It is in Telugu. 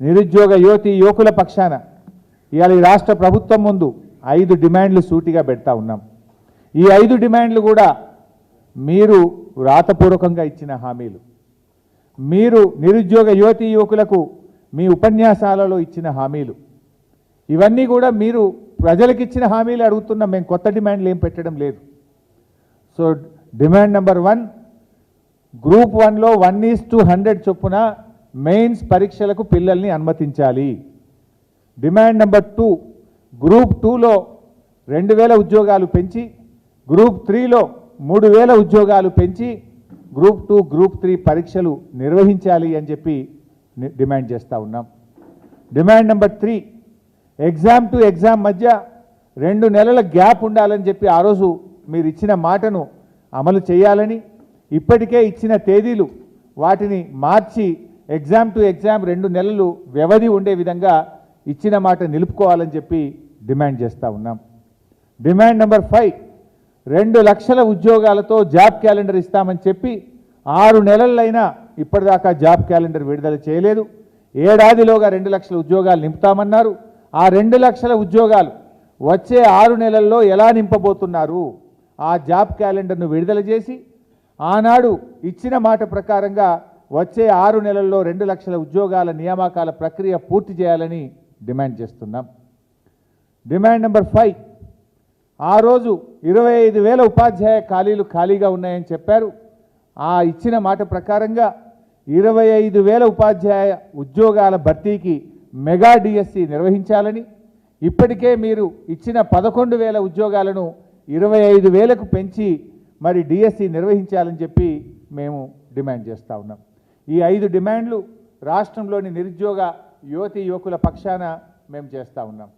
నిరుద్యోగ యువతి యువకుల పక్షాన ఇవాళ ఈ రాష్ట్ర ప్రభుత్వం ముందు ఐదు డిమాండ్లు సూటిగా పెడతా ఉన్నాం. ఈ ఐదు డిమాండ్లు కూడా మీరు వ్రాతపూర్వకంగా ఇచ్చిన హామీలు. మీరు నిరుద్యోగ యువతి యువకులకు మీ ఉపన్యాసాలలో ఇచ్చిన హామీలు. ఇవన్నీ కూడా మీరు ప్రజలకు ఇచ్చిన హామీలు అడుగుతున్నాం మేము కొత్త డిమాండ్లు ఏం పెట్టడం లేదు. So demand number one group వన్లో వన్ ఈస్ టు హండ్రెడ్ చొప్పున మెయిన్స్ పరీక్షలకు పిల్లల్ని అనుమతించాలి. డిమాండ్ నెంబర్ టూ గ్రూప్ టూలో రెండు వేల ఉద్యోగాలు పెంచి గ్రూప్ త్రీలో మూడు వేల ఉద్యోగాలు పెంచి గ్రూప్ టూ గ్రూప్ త్రీ పరీక్షలు నిర్వహించాలి అని చెప్పి డిమాండ్ చేస్తూ ఉన్నాం. Demand number three exam to exam మధ్య రెండు నెలల గ్యాప్ ఉండాలని చెప్పి ఆ రోజు మీరు ఇచ్చిన మాటను అమలు చేయాలని ఇప్పటికే ఇచ్చిన తేదీలు వాటిని మార్చి ఎగ్జామ్ టు ఎగ్జామ్ రెండు నెలలు వ్యవధి ఉండే విధంగా ఇచ్చిన మాట నిలుపుకోవాలని చెప్పి డిమాండ్ చేస్తూ ఉన్నాం. డిమాండ్ నెంబర్ ఫైవ్ రెండు లక్షల ఉద్యోగాలతో జాబ్ క్యాలెండర్ ఇస్తామని చెప్పి ఆరు నెలలైనా ఇప్పటిదాకా జాబ్ క్యాలెండర్ విడుదల చేయలేదు. ఏడాదిలోగా రెండు లక్షల ఉద్యోగాలు నింపుతామన్నారు. ఆ రెండు లక్షల ఉద్యోగాలు వచ్చే ఆరు నెలల్లో ఎలా నింపబోతున్నారు? ఆ జాబ్ క్యాలెండర్ను విడుదల చేసి ఆనాడు ఇచ్చిన మాట ప్రకారంగా వచ్చే ఆరు నెలల్లో రెండు లక్షల ఉద్యోగాల నియామకాల ప్రక్రియ పూర్తి చేయాలని డిమాండ్ చేస్తున్నాం. డిమాండ్ నెంబర్ ఫైవ్ ఆ రోజు ఇరవై ఐదు వేల ఉపాధ్యాయ ఖాళీలు ఖాళీగా ఉన్నాయని చెప్పారు. ఆ ఇచ్చిన మాట ప్రకారంగా ఇరవై ఐదు వేల ఉపాధ్యాయ ఉద్యోగాల భర్తీకి మెగా డిఎస్సి నిర్వహించాలని ఇప్పటికే మీరు ఇచ్చిన పదకొండు వేల ఉద్యోగాలను ఇరవై ఐదు వేలకు పెంచి మరి డిఎస్సి నిర్వహించాలని చెప్పి మేము డిమాండ్ చేస్తూ ఉన్నాం. ఈ ఐదు డిమాండ్లు రాష్ట్రంలోని నిరుద్యోగ యువతి యువకుల పక్షాన మేము చేస్తూ ఉన్నాం.